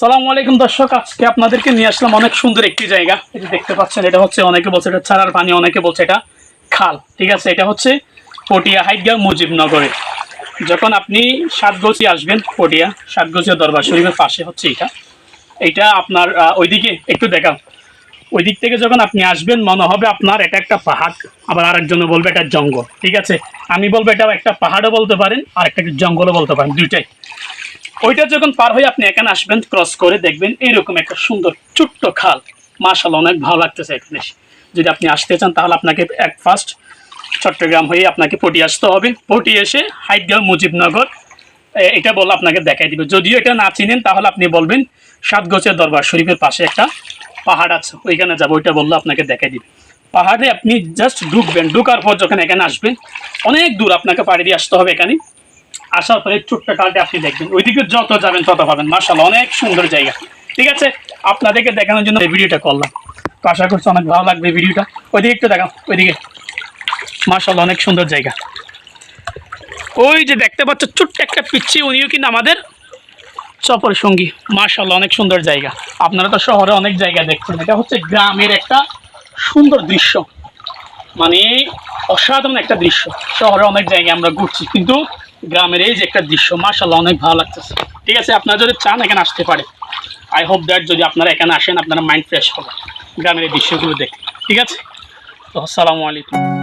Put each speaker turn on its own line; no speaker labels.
সালামু আলাইকুম দর্শক, আজকে আপনাদেরকে নিয়ে আসলাম অনেক সুন্দর একটি জায়গা। এটা দেখতে পাচ্ছেন, এটা হচ্ছে অনেকে বলছে এটা ছাড়ার পানি, অনেকে বলছে এটা খাল, ঠিক আছে? এটা হচ্ছে পটিয়া হাইগা মুজিবনগরে। যখন আপনি সাতগছি আসবেন, পটিয়া সাতগছিয়া দরবার শরীফের পাশে হচ্ছে এটা। এটা আপনার ওইদিকে একটু দেখাও। ওই দিক থেকে যখন আপনি আসবেন, মনে হবে আপনার এটা একটা পাহাড়। আবার আরেকজন বলবে এটা জঙ্গল, ঠিক আছে? আমি বলব এটা একটা পাহাড়ও বলতে পারেন আর একটা জঙ্গলও বলতে পারেন, দুইটাই। ওইটা যখন পার হয়ে আপনি এখানে আসবেন ক্রস করে দেখবেন এরকম একটা সুন্দর ছোট্ট খাল। মাশাল্লাহ অনেক ভালো লাগতেছে এখানে যদি আপনি আসতে চান, তাহলে আপনাকে এক ফার্স্ট চট্টগ্রাম হয়ে আপনাকে পটি আসতে হবে। পটি এসে হাইটগাঁও মুজিবনগর এটা বলে আপনাকে দেখাই দিবে। যদিও এটা না চিনেন, তাহলে আপনি বলবেন সাতগছের দরবার শরীফের পাশে একটা পাহাড় আছে, ওইখানে যাব, ওইটা বললে আপনাকে দেখাই দিবে। পাহাড়ে আপনি জাস্ট ঢুকবেন, ঢুকার পর যখন এখানে আসবেন, অনেক দূর আপনাকে পাড়ি দিয়ে আসতে হবে এখানে। আসার পরে ছোট্ট কালটা আপনি দেখবেন। ওইদিকে যত যাবেন তত পাবেন। মার্শাল অনেক সুন্দর জায়গা। ঠিক আছে? আপনাদেরকে দেখানোর জন্য ভিডিওটা করলাম। তো আশা করছি অনেক ভালো লাগবে ভিডিওটা। ওইদিকে একটু দেখাও, ওইদিকে। মার্শাল অনেক সুন্দর জায়গা। ওই যে দেখতে পাচ্ছ, ছোট্ট একটা পিচ্ছি, উনিও কিন্তু আমাদের সফর সঙ্গী। মার্শাল অনেক সুন্দর জায়গা। আপনারা তো শহরে অনেক জায়গা দেখছেন। এটা হচ্ছে গ্রামের একটা সুন্দর দৃশ্য। মানে অসাধারণ একটা দৃশ্য। শহরে অনেক জায়গায় আমরা ঘুরছি। কিন্তু গ্রামের এই যে একটা দৃশ্য মার্শাল্লাহ অনেক ভালো লাগতেছে। ঠিক আছে, আপনারা যদি চান এখানে আসতে পারে। আই হোপ দ্যাট যদি আপনারা এখানে আসেন, আপনারা মাইন্ড ফ্রেশ হবে গ্রামের এই দৃশ্যগুলো দেখে। ঠিক আছে? তো আসসালামু আলাইকুম।